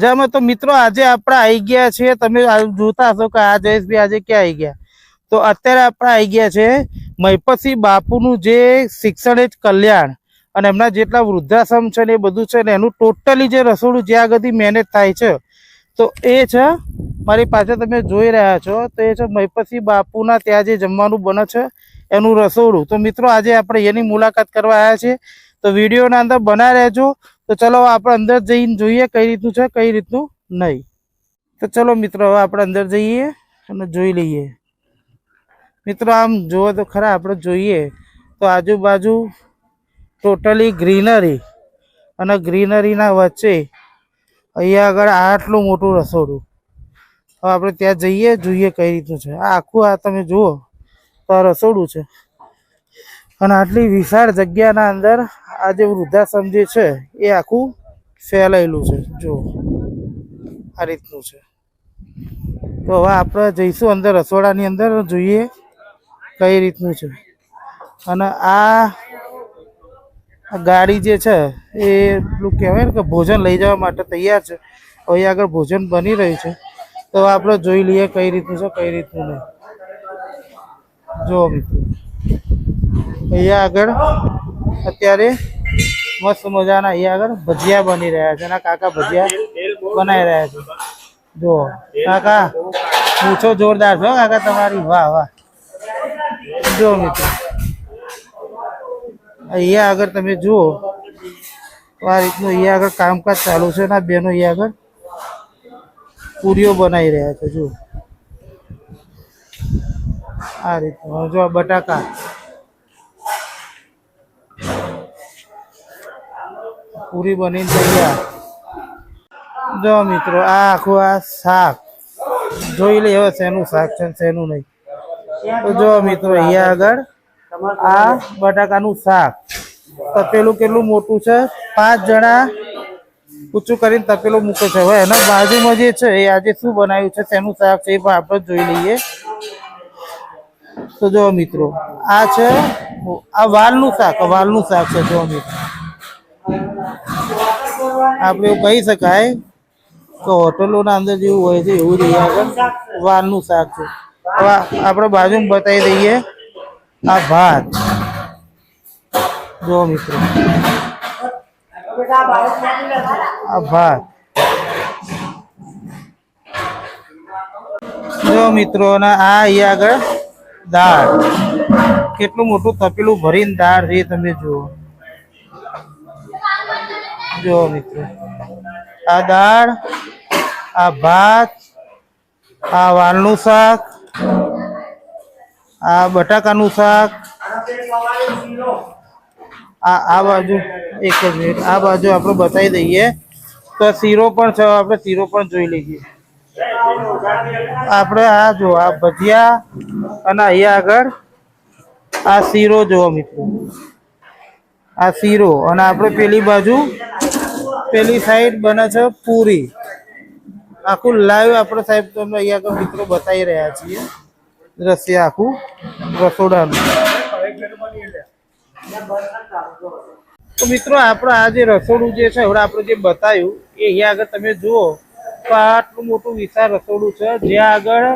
મજામાં? તો મિત્રો, આજે આપણે આવી ગયા છીએ. તમે જોતા હશો કે આ જયેશભાઈ આજે ક્યાં આવી ગયા? તો અત્યારે આપણે આવી ગયા છે મહિપતસિંહ બાપુનું જે શિક્ષણ એ જ કલ્યાણ અને એમના જેટલા વૃદ્ધાશ્રમ છે ને એ બધું છે ને એનું ટોટલી જે રસોડું જ્યાં આગળથી મેનેજ થાય છે. તો એ છે, મારી પાસે તમે જોઈ રહ્યા છો, તો એ છે મહિપતસિંહ બાપુના ત્યાં જે જમવાનું બને છે, એનું રસોડું. તો મિત્રો, આજે આપણે એની મુલાકાત કરવા આવ્યા છીએ. તો વિડીયોના અંદર બના રહેજો. તો ચલો આપણે અંદર જઈને જોઈએ કઈ રીતનું છે, કઈ રીતનું નહીં. તો ચલો મિત્રો, હવે આપણે અંદર જઈએ અને જોઈ લઈએ. મિત્રો, આમ જુઓ તો ખરા, આપણે જોઈએ તો આજુબાજુ ટોટલી ગ્રીનરી અને ગ્રીનરીના વચ્ચે અહીંયા આગળ આટલું મોટું રસોડું. હવે આપણે ત્યાં જઈએ, જોઈએ કઈ રીતનું છે. આ આખું આ તમે જુઓ તો આ રસોડું છે. અને આટલી વિશાળ જગ્યાના અંદર આ જે વૃદ્ધાશ્રમ જે છે, એ આખું ફેલાયેલું છે. જો, આ રીતનું છે. તો હવે આપણે જઈશું અંદર, રસોડાની અંદર જોઈએ કઈ રીતનું છે. અને આ ગાડી જે છે, એ પેલું કહેવાય ને કે ભોજન લઈ જવા માટે તૈયાર છે. હવે આગળ ભોજન બની રહ્યું છે. તો આપણે જોઈ લઈએ કઈ રીતનું છે, કઈ રીતનું નહીં. જો મિત્રો. અહીંયા આગળ અત્યારે મસ્ત મજાના અહીંયા આગળ ભજીયા બની રહ્યા છે અને કાકા ભજીયા બનાવી રહ્યા છે. જો, કાકા, પૂછો જોરદાર છો કાકા તમારી. વાહ વાહ. જો મિત્રો, અહીંયા આગળ તમે જુઓ, આ રીતનું અહીંયા આગળ કામકાજ ચાલુ છે ને બેનો અહીંયા આગળ પૂરીઓ બનાવી રહ્યા છે. જુઓ. આ રીતનું, જો બટાકા. પૂરી બનીને તૈયાર. જો મિત્રો આ આખું આ શાક. જોઈ લે, હવે શેનું શાક છે શેનું નહીં. તો જો મિત્રો, અહીંયા આગળ આ બટાકાનું શાક. તપેલું કેટલું મોટું છે? પાંચ જણા ઊંચું કરીને તપેલું મૂકે છે. હવે એના બાજુમાં જે છે, એ આજે શું બનાવ્યું છે તેનું શાક છે, એ પણ આપણે જોઈ લઈએ. તો જો મિત્રો, આ છે, આ વાલનું શાક વાલનું શાક છે, જો મિત્રો. આપણે એવું કહી શકાય કે હોટલોના અંદર જેવું હોય છે, એવું જ અહીંયા આગળ વાલનું શાક છે. હવે આપણે બાજુમાં બતાવી દઈએ. આ ભાત. જો મિત્રો. આ ભાત. જો મિત્રો, અને આ અહીંયા આગળ દાળ. કેટલું મોટું તપેલું ભરીને દાળ છે એ તમે જુઓ. જો મિત્રો. આ દાળ, આ ભાત, આ વાલનું શાક, આ બટાકાનું શાક, આ આ બાજુ એક જ મિનિટ આ બાજુ આપણે બતાવી દઈએ તો શીરો પણ છે, આપણે શીરો પણ જોઈ લઈએ. આપણે આ જો, આ ભજીયા અને અહીંયા આગળ આ શીરો જોવો મિત્રો. આ શીરો અને આપણે પેલી બાજુ, પેલી સાઈડ બને છે પૂરી. આખું લાઈવ આપણે સાહેબ તમને અહીંયા આગળ મિત્રો બતાવી રહ્યા છીએ. દ્રશ્ય આખું રસોડાનું. તો મિત્રો, આપણે આ જે રસોડું જે છે હવે આપણે જે બતાવ્યું, એ અહીંયા આગળ તમે જુઓ, તો આટલું મોટું વિશાળ રસોડું છે, જ્યાં આગળ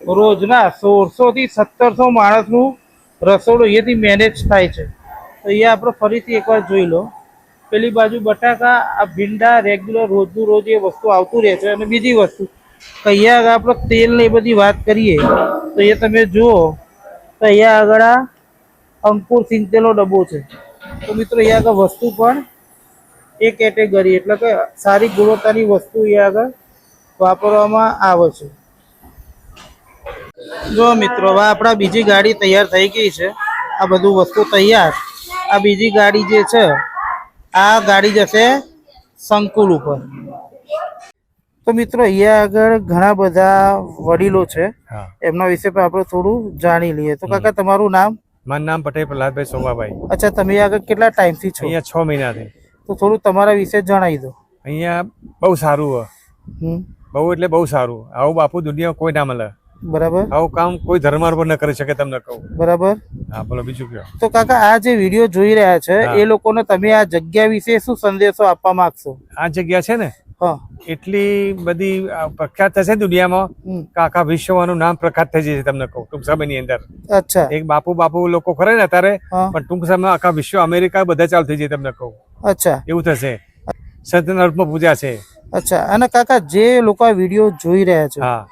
રોજના સોળસો થી સત્તરસો માણસનું રસોડું અહીંયાથી મેનેજ થાય છે. તો અહીંયા આપણે ફરીથી એકવાર જોઈ લો. પેલી બાજુ બટાકા, આ ભીંડા રેગ્યુલર રોજનું રોજ એ વસ્તુ આવતું રહે છે. અને બીજી વસ્તુ, અહીંયા આગળ આપણે તેલ ને એ બધી વાત કરીએ, તો એ તમે જુઓ, તો અહીંયા આગળ આ અંકુર સિંચેલો ડબ્બો છે. તો મિત્રો અહીંયા આગળ વસ્તુ પણ એ કેટેગરી, એટલે કે સારી ગુણવત્તાની વસ્તુ અહીંયા આગળ વાપરવામાં આવે છે. જો મિત્રો, હવે આપણા બીજી ગાડી તૈયાર થઈ ગઈ છે. આ બધું વસ્તુ તૈયાર. આ બીજી ગાડી જે છે આ ગાડી જશે સંકુલ ઉપર. તો મિત્રો અહીંયા આગળ ઘણા બધા વડીલો છે. એમના વિશે પણ આપણે થોડું જાણી લઈએ. તો કાકા તમારું નામ? મારું નામ પટેલ પ્રહલાદભાઈ સોમાભાઈ. અચ્છા તમે આગળ કેટલા ટાઈમથી છો? અહીંયા છ મહિનાથી. તો થોડું તમારા વિશે જણાવી દો. અહીંયા બહુ સારું બહુ એટલે બહુ સારું. આવું બાપુ દુનિયા કોઈ ના મળે. બરાબર? આવું કામ કોઈ ધર્માર પર ન કરી શકે તમને કહું. બરાબર? હા બોલો બીજું કયો તો કાકા આ જે વીડિયો જોઈ રહ્યા છે એ લોકોને તમે આ જગ્યા વિશે શું સંદેશો આપવા માંગશો? આ જગ્યા છે ને એટલી બધી પ્રખ્યાત થશે દુનિયામાં. કાકા વિશ્વનું નામ પ્રખ્યાત થઈ જશે તમને કહું ટૂંક સમયની અંદર. અચ્છા. એક બાપુ બાપુ લોકો ખરે ને અત્યારે પણ ટૂંક સમયમાં આખા વિશ્વ અમેરિકા બધા ચાલુ થઈ જાય તમને કહું. અચ્છા. એવું થશે. સંતના રૂપમાં પૂજા છે. અચ્છા. અને કાકા જે લોકો આ વીડિયો જોઈ રહ્યા છે હા.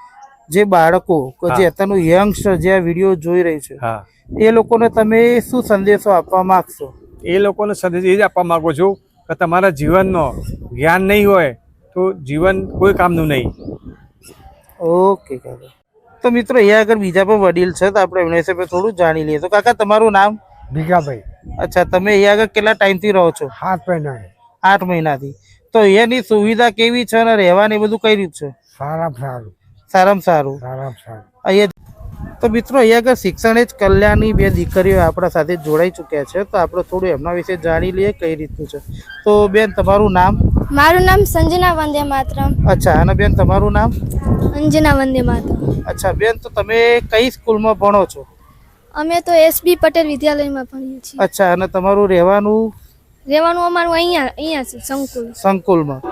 જે બાળકો કે જે અત્યારનું યંગસ્ટર જે આ વીડિયો જોઈ રહી છે હા. એ લોકોને તમે શું સંદેશો આપવા માંગશો? એ લોકોને સંદેશ એ જ આપવા માંગુ છું કે તમારા જીવનનો જ્ઞાન નહીં હોય તો જીવન કોઈ કામનું નહીં. ઓકે કાકા. તો મિત્રો અહીંયા આગળ બીજા પણ વડીલ છે તો આપણે એમના વિશે થોડું જાણી લઈએ. તો કાકા તમારું નામ? ભીખાભાઈ. અચ્છા તમે અહીંયા આગળ કેટલા ટાઈમથી રહો છો? આઠ મહિના. આઠ મહિનાથી. તો અહીંયાની સુવિધા કેવી છે અને રહેવાની બધું કઈ રીત છે? સારા સારું. સારામાં સારું. સારા સારું. અહીંયા તો મિત્રો અહીંયા આગળ શિક્ષણ જ કલ્યાણની બે દીકરીઓ આપણા સાથે જોડાઈ ચૂક્યા છે. તો આપણે થોડું એમના વિશે જાણી લઈએ કઈ રીતનું છે. તો બેન તમારું નામ? મારું નામ સંજના વંદે માતરમ. અચ્છા અને બેન તમારું નામ? અંજના વંદે માતરમ. અચ્છા બેન તો તમે કઈ સ્કૂલમાં ભણો છો? અમે તો એસબી પટેલ વિદ્યાલયમાં ભણીએ છીએ. અચ્છા અને તમારું રહેવાનું? રહેવાનું અમારું અહીંયા અહીંયા છે, સંકુલ. સંકુલમાં.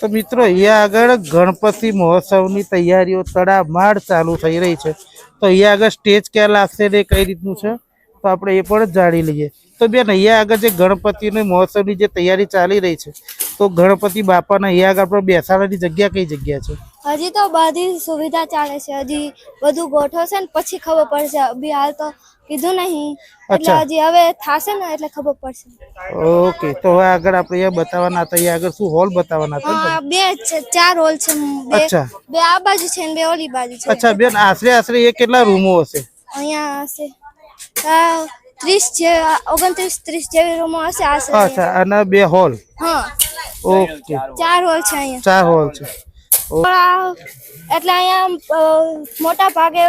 તો મિત્રો, અહીંયા આગળ ગણપતિ મહોત્સવની તૈયારીઓ તડામાર ચાલુ થઈ રહી છે. તો અહીંયા આગળ સ્ટેજ ક્યાં લાગશે ને કઈ રીતનું છે, તો આપણે એ પણ જાણી લઈએ. તો બેન અહીંયા આગળ જે ગણપતિની મહોત્સવની જે તૈયારી ચાલી રહી છે તો ગણપતિ બાપાના અહીંયા આગળ પણ બેસાડવાની જગ્યા કઈ જગ્યા છે? હજી તો બધી સુવિધા ચાલે છે. હજી બધું ગોઠવશે ને પછી ખબર પડશે. અભી હાલ તો કીધું નહીં. એટલે અચ્છા. હજી હવે થાશે ને એટલે ખબર પડશે. ઓકે તો હવે આગળ આપણે અહીંયા બતાવવાના હતા અહીંયા આગળ શું હોલ બતાવવાના હતા? બે છે ચાર હોલ છે. બે બે આ બાજુ છે ને બે ઓલી બાજુ છે. અચ્છા બેન આશરે આશરે એ કેટલા રૂમો હશે? અહીંયા હશે. ત્રીસ જે ઓગણત્રીસ ત્રીસ જેવી રૂમો હશે અચ્છા અને બે હોલ. હા. ઓકે. ચાર હોલ છે અહીંયા. ચાર હોલ છે. એટલે અહીંયા મોટા ભાગે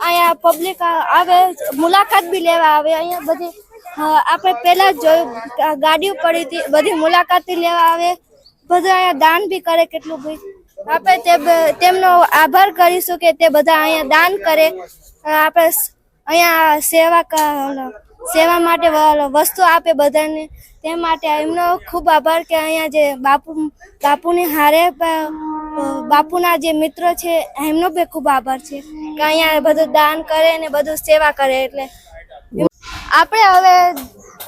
અહીંયા પબ્લિક આવે મુલાકાત બી લેવા આવે. અહીંયા બધી આપણે પહેલા જોયું ગાડીઓ પડી હતી બધી મુલાકાત લેવા આવે. બધા અહીંયા દાન બી કરે કેટલું બી. આપણે તે તેમનો આભાર કરીશું કે તે બધા અહીંયા દાન કરે. આપણે અહીંયા સેવા સેવા માટે વસ્તુ આપે બધાને. તે માટે એમનો ખૂબ આભાર કે અહીંયા જે બાપુ બાપુની હારે બાપુના જે મિત્રો છે એમનો બી ખૂબ આભાર છે કે અહીંયા બધું દાન કરે ને બધું સેવા કરે એટલે. આપણે હવે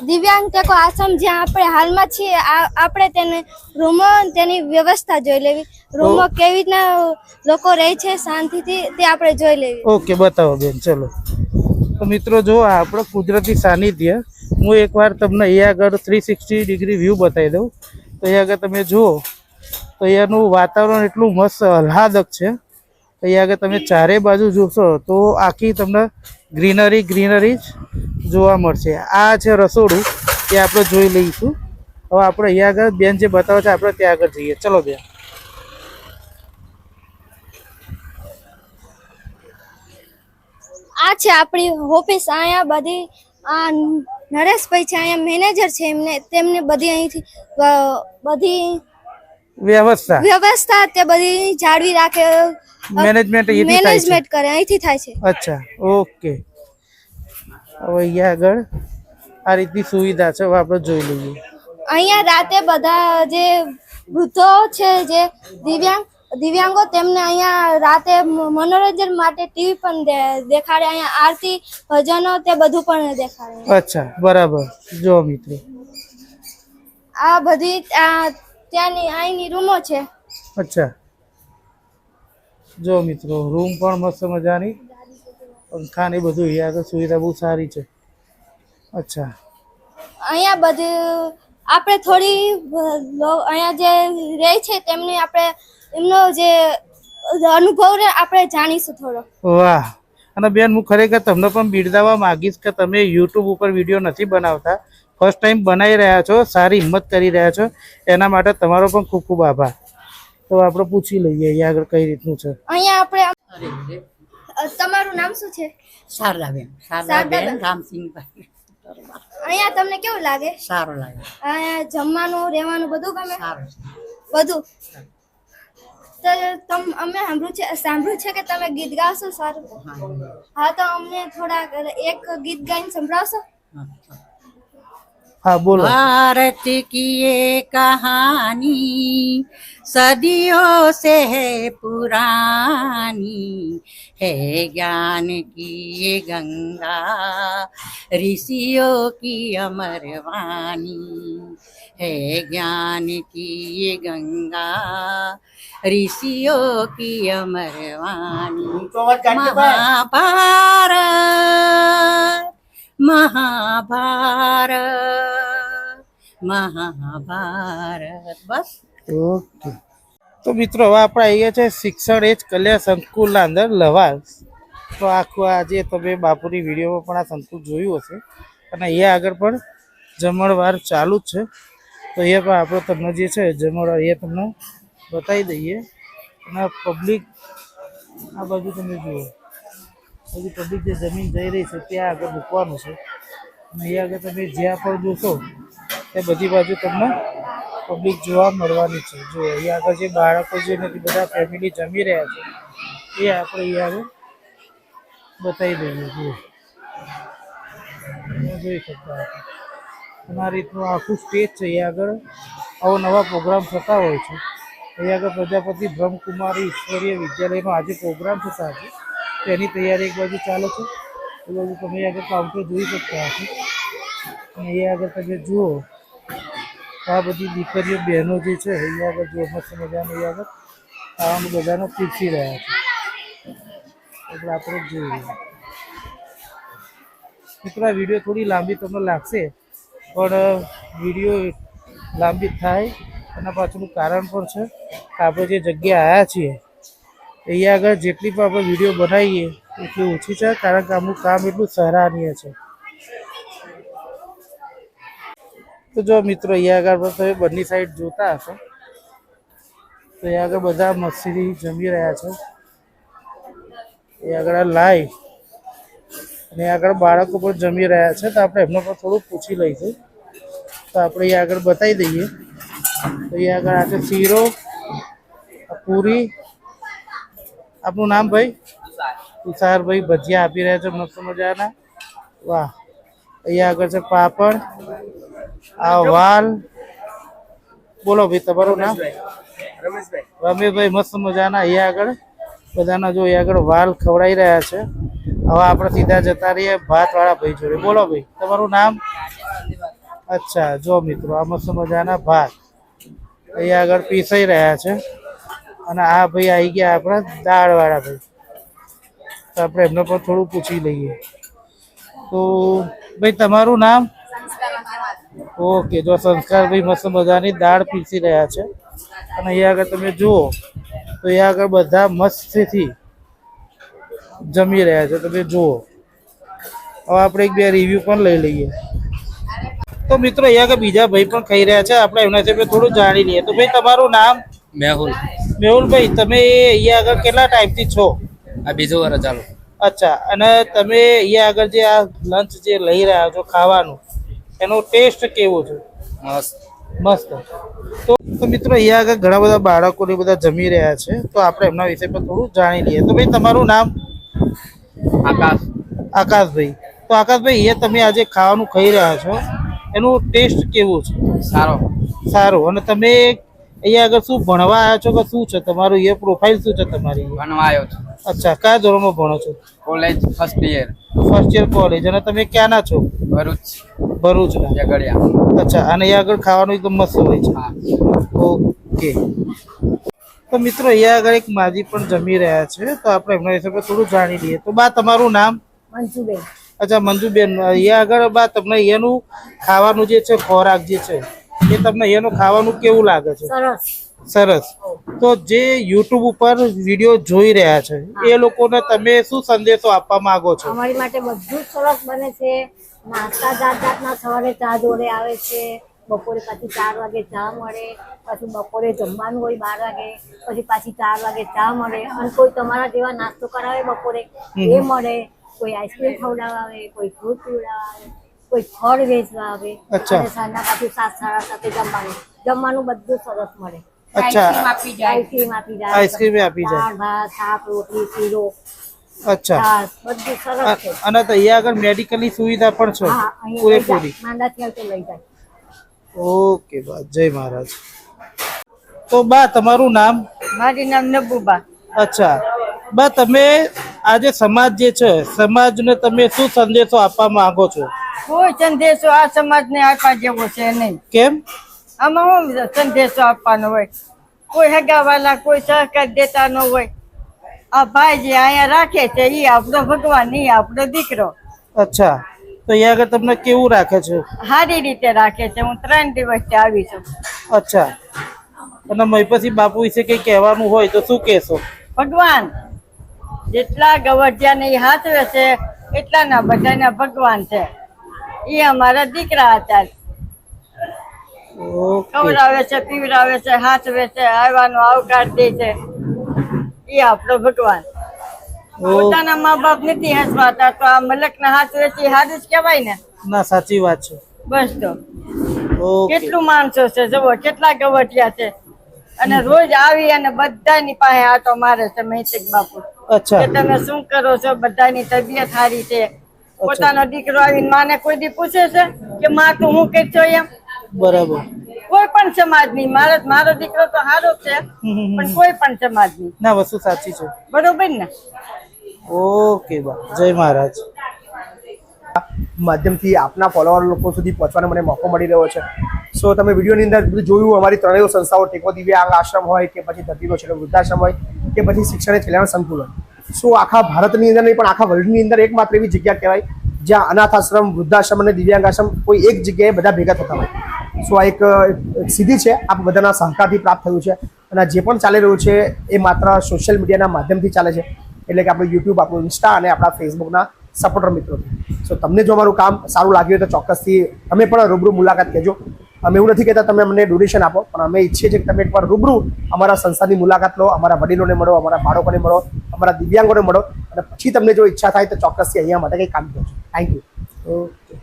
દિવ્યાંગ ટેકો આશ્રમ જ્યાં આપણે હાલમાં છીએ આ- આપણે તેને રૂમો તેની વ્યવસ્થા જોઈ લેવી. રૂમો કેવી રીતના લોકો રહે છે શાંતિથી તે આપણે જોઈ લેવી. ઓકે બતાવો બેન ચલો. તો મિત્રો જો આ આપણો કુદરતી સાનિધ્ય, હું એકવાર તમને અહીંયા આગળ થ્રી સિક્સટી ડિગ્રી વ્યૂ બતાવી દઉં. તો અહીંયા આગળ તમે જુઓ, તો અહીંયાનું વાતાવરણ એટલું મસ્ત આહ્લાદક છે. અહીંયા આગળ તમે ચારે બાજુ જોશો તો આખી તમને ગ્રીનરી ગ્રીનરી જ જોવા મળશે. આ છે રસોડું, એ આપણે જોઈ લઈશું. હવે આપણે અહીંયા આગળ બેન જે બતાવે છે, આપણે ત્યાં આગળ જઈએ. ચલો બેન. આ છે આપણી ઓફિસ અહીંયા બધી આ નરેશભાઈ છે અહીંયા મેનેજર છે એમને તેમને બધી અહીંથી બધી વ્યવસ્થા. વ્યવસ્થા તે બધી જાળવી રાખે મેનેજમેન્ટ મેનેજમેન્ટ કરે અહીંથી થાય છે. અચ્છા ઓકે. હવે અહીંયા આગળ આ રીતની સુવિધા છે હવે આપણે જોઈ લઈએ. અહીંયા રાતે બધા જે વૃદ્ધો છે જે દિવ્યાંગ દિવ્યાંગો તેમને અહીંયા રાતે મનોરંજન માટે ટીવી પણ દેખાડે અહીંયા આરતી ભજનો તે બધું પણ દેખાડે. અચ્છા બરાબર. જો મિત્રો. આ બધી આ ત્યાંની અહીંની રૂમો છે. અચ્છા. જો મિત્રો રૂમ પણ મસ્ત મજાની. પંખા ને બધું અહીંયા આગળ સુવિધા બહુ સારી છે. અચ્છા. અહીંયા બધી આપણે થોડી અહીંયા જે રહે છે તેમની આપણે એમનો જે અનુભવ ને આપણે જાણીશું થોડો. વાહ. અને બેન હું ખરેખર તમને પણ બિરદાવવા માંગીશ કે તમે યુટ્યુબ ઉપર વીડિયો નથી બનાવતા. ફર્સ્ટ ટાઈમ બનાવી રહ્યા છો સારી હિંમત કરી રહ્યા છો. એના માટે તમારો પણ ખૂબ ખૂબ આભાર. તો આપણે પૂછી લઈએ અહીંયા આગળ કઈ રીતનું છે. અહીંયા આપણે તમારું નામ શું છે? શારદાબેન. શારદાબેન રામસિંહભાઈ. અહીંયા તમને કેવું લાગે? સારું લાગે. અહીંયા જમવાનું રહેવાનું બધું ગમે? સારું બધું? તો તમ અમે સાંભળ્યું છે સાંભળ્યું છે કે તમે ગીત ગાશો સારું હા તો અમને થોડા એક ગીત ગાઈને સંભળાવશો હા બોલો भारत की ये कहानी सदियों से है पुरानी है ज्ञान की ये गंगा ऋषियों की अमर वाणी है ज्ञान की ये गंगा ઋષિઓ કી અમરવાણી. મહાભારત મહાભાર મહાભારત. બસ. ઓકે. તો મિત્રો હવે આપણે અહીંયા છે શિક્ષણ એ જ કલ્યાણ સંકુલના અંદર લવાસ. તો આખું આજે તમે બાપુની વિડીયોમાં પણ આ સંકુલ જોયું હશે. અને અહીંયા આગળ પણ જમણવાર ચાલુ જ છે. તો અહીંયા પણ આપણો તમને જે છે જમણવાર એ તમને બતાવી દઈએ. અને પબ્લિક આ બાજુ તમે જુઓ. બધી પબ્લિક જે જમીન જઈ રહી છે, ત્યાં આગળ મૂકવાનું છે. અને અહીંયા આગળ તમે જ્યાં પણ જોશો તે બધી બાજુ તમને પબ્લિક જોવા મળવાની છે. જો અહીંયા આગળ જે બાળકો જે નથી બધા ફેમિલી જમી રહ્યા છે, એ આપણે અહીંયા આગળ બતાવી દઈએ. જુઓ. જોઈ શકતા અમારી રીતનું આખું સ્ટેજ છે અહીંયા આગળ અવનવા પ્રોગ્રામ થતા હોય છે. અહીંયા આગળ પ્રજાપતિ બ્રહ્મકુમારી ઈશ્વરીય વિદ્યાલયનો આજે પ્રોગ્રામ થતા છે તેની તૈયારી એક બાજુ ચાલે છે, એ બાજુ તમે આગળ કાઉન્ટર જોઈ શકતા હશો. અને એ આગળ તમે જુઓ, આ બધી દીકરીઓ, બહેનો જે છે અહીંયા આગળ જો મસ્ત મજાનું અહીંયા આગળ આમ બધાને પીરસી રહ્યા છે. એટલે આપણે જોઈએ મિત્રો વીડિયો થોડી લાંબી તમને લાગશે, પણ વીડિયો લાંબી થાય એના પાછળનું કારણ પણ છે કે આપણે જે જગ્યા આવ્યા છીએ, અહીંયા આગળ જેટલી પણ આપણે વીડિયો બનાવીએ, એટલી ઓછી છે, કારણ કે આમનું કામ એટલું સરાહનીય છે. તો જો મિત્રો, અહીંયા આગળ તમે બંને સાઈડ જોતા હશો, તો અહીંયા આગળ બધા મસ્તી જમી રહ્યા છે. અહીંયા આગળ લાઈ, અને આગળ બાળકો પણ જમી રહ્યા છે, તો આપણે એમને પણ થોડું પૂછી લઈશું. તો આપણે અહીંયા આગળ બતાવી દઈએ. અહીંયા આગળ આ છે શીરો પૂરી. આપનું નામ ભાઈ? તુષારભાઈ ભજીયા આપી રહ્યા છે મસ્ત મજાના. વાહ. અહીંયા આગળ છે પાપડ, આ વાલ. બોલો ભાઈ, તમારું નામ? રમેશભાઈ. મસ્ત મજાના. અહીંયા આગળ બધાના જો અહીંયા આગળ વાલ ખવડાવી રહ્યા છે. હવે આપણે સીધા જતા રહીએ ભાત વાળા ભાઈ જોડે. બોલો ભાઈ, તમારું નામ? અચ્છા, જો મિત્રો, આ મસ્ત મજાના ભાત. અહીંયા આગળ પીસાઈ રહ્યા છે. અને આ ભાઈ આવી ગયા આપણા દાળ વાળા ભાઈ. તો આપણે એમને પણ થોડું પૂછી લઈએ. તો ભાઈ, તમારું નામ? ઓકે, જો સંસ્કાર ભાઈ મસ્ત મજાની દાળ પીસી રહ્યા છે. અને અહીંયા આગળ તમે જુઓ, તો અહીંયા આગળ બધા મસ્તથી જમી રહ્યા છે. તમે જુઓ. હવે આપણે એક બે રિવ્યુ પણ લઈ લઈએ. તો મિત્રો અહીંયા આગળ બીજા ભાઈ પણ ખાઈ રહ્યા છે. આપણે એમના છે થોડું જાણી લઈએ. તો ભાઈ તમારું નામ? મેહુલ. મેહુલભાઈ તમે અહીંયા આગળ કેટલા ટાઈમથી છો? આ બીજું વર્ષ ચાલુ. અચ્છા અને તમે અહીંયા આગળ જે આ લંચ જે લઈ રહ્યા છો ખાવાનું એનો ટેસ્ટ કેવો છે? મસ્ત. મસ્ત. તો તો મિત્રો અહીંયા આગળ ઘણા બધા બાળકો ને બધા જમી રહ્યા છે. તો આપણે એમના વિશે પણ થોડું જાણી લઈએ. તો ભાઈ તમારું નામ? આકાશ. આકાશભાઈ. તો આકાશભાઈ અહીંયા તમે આજે ખાવાનું ખાઈ રહ્યા છો. એનું ટેસ્ટ કેવું છે? સારો. સારું. અને તમે અહીંયા આગળ શું ભણવા આવ્યા છો કે શું છે? તમારું એ પ્રોફાઇલ શું છે તમારી? ભણવા આવ્યો છું. અચ્છા. કયા ધોરણમાં ભણો છો? College first year first year college અને તમે ક્યાંના છો? ભરૂચ. ભરૂચ ઝઘડિયા. અચ્છા. અને અહીંયા આગળ ખાવાનું એકદમ મસ્ત હોય છે. હા. ઓકે. તો મિત્રો અહીંયા આગળ એક માજી પણ જમી રહ્યા છે. તો આપણે એમના વિશે થોડું જાણી લઈએ. તો બા તમારું નામ? મંજુબેન. અચ્છા મંજુબેન અહીંયા આગળ બા તમને એનું ખાવાનું જે છે ખોરાક જે છે એ તમને એનું ખાવાનું કેવું લાગે છે? સરસ. સરસ. તો જે યુટ્યુબ ઉપર વીડિયો જોઈ રહ્યા છે એ લોકોને તમે શું સંદેશો આપવા માંગો છો? અમારી માટે બધું સરસ બને છે. નાસ્તા જાત જાતના સવારે ચા જોડે આવે છે બપોરે પાછી ચાર વાગે ચા મળે પછી બપોરે જમવાનું હોય બાર વાગે પછી પાછી ચાર વાગે ચા મળે અને કોઈ તમારા જેવા નાસ્તો કરાવે બપોરે એ મળે. કોઈ આઈસ્ક્રીમ ખવડાવવા આવે કોઈ ફ્રૂટ પીવડાવવા આવે કોઈ ફળ વેચવા આવે. અને સાંજના પાછું સાત સાડા સાથે જમવાનું. જમવાનું બધું સરસ મળે. અચ્છા. આઈસ્ક્રીમ આપી જાય. આઈસ્ક્રીમ આપી જાય. દાળ ભાત શાક રોટલી શીરો. અચ્છા. બધું સરસ છે. અને તો અહીંયા આગળ મેડિકલની સુવિધા પણ છે. પૂરેપૂરી. જાય માંદા લઈ જાય. ઓકે બા જય મહારાજ. તો બા તમારું નામ? મારું નામ નબુબા. અચ્છા. બા તમે આજે સમાજ જે છે સમાજને તમે શું સંદેશો આપવા માંગો છો? કોઈ સંદેશો આ સમાજને આપવા જેવો છે નહીં. કેમ? આમાં હું સંદેશો આપવાનો હોય. કોઈ હગાવાલા કોઈ સહકાર દેતા ન હોય. આ ભાઈ જે અહીંયા રાખે છે એ આપણો ભગવાન એ આપણો દીકરો. અચ્છા. તો અહીંયા આગળ તમને કેવું રાખે છે? સારી રીતે રાખે છે. હું ત્રણ દિવસથી આવી છું. અચ્છા. અને પછી બાપુ વિશે કઈ કહેવાનું હોય તો શું કહેશો? ભગવાન જેટલા ગવટિયાને એ હાથવે છે એટલાના બધાના ભગવાન છે. એ અમારા દીકરા હતા. ખવડાવે છે પીવડાવે છે હાથવે છે આવવાનો આવકાર દે છે. એ આપણો ભગવાન. પોતાના મા બાપ નથી હસવાતા તો આ મલક ના હાથ વેચી હાથ જ કહેવાય ને? ના સાચી વાત છે. બસ તો. કેટલું માણસો છે જુઓ કેટલા ગવટિયા છે. અને રોજ આવી અને બધાની પાસે આટો મારે છે મૈત્રિક બાપુ. અચ્છા. તમે શું કરો છો? બધાની તબિયત સારી છે. પોતાનો દીકરો આવીને માને કોઈ દી પૂછે છે કે માં તું હું કરશો એમ? બરાબર. કોઈ પણ સમાજની. મારો મારો દીકરો તો સારો છે પણ કોઈ પણ સમાજની. ના વસ્તુ સાચી છે. બરોબર ને? ઓકે બા. જય મહારાજ. માધ્યમથી આપના ફોલોવર લોકો સુધી પહોંચવાનો મને મોકો મળી રહ્યો છે. સો તમે વિડીયોની અંદર બધું જોયું, અમારી ત્રણેય સંસ્થાઓ, ટેકો દિવ્યાંગ આશ્રમ હોય કે પછી દર્દીનો છેલ્લો વૃદ્ધાશ્રમ હોય કે પછી શિક્ષણ એ છેલ્લાનું સંકુલ હોય. સો આખા ભારતની અંદર નહીં, પણ આખા વર્લ્ડની અંદર એકમાત્ર એવી જગ્યા કહેવાય જ્યાં અનાથ આશ્રમ, વૃદ્ધાશ્રમ અને દિવ્યાંગ આશ્રમ કોઈ એક જગ્યાએ બધા ભેગા થતા હોય. સો આ એક સીધી છે આ બધાના સહકારથી પ્રાપ્ત થયું છે અને જે પણ ચાલી રહ્યું છે એ માત્ર સોશિયલ મીડિયાના માધ્યમથી ચાલે છે. એટલે કે આપણું યુટ્યુબ આપણું ઇન્સ્ટા અને આપણા ફેસબુકના સપોર્ટર મિત્રો સો તમને જો અમારું કામ સારું લાગ્યું હોય તો ચોક્કસથી અમે પણ રૂબરૂ મુલાકાત કહેજો. અમે એવું નથી કહેતા તમે અમને ડોનેશન આપો, પણ અમે ઈચ્છીએ છીએ કે તમે એકવાર રૂબરૂ અમારા સંસ્થાની મુલાકાત લો, અમારા વડીલોને મળો, અમારા બાળકોને મળો, અમારા દિવ્યાંગોને મળો અને પછી તમને જો ઈચ્છા થાય તો ચોક્કસથી અહીંયા માટે કંઈ કામ કરજો. Thank you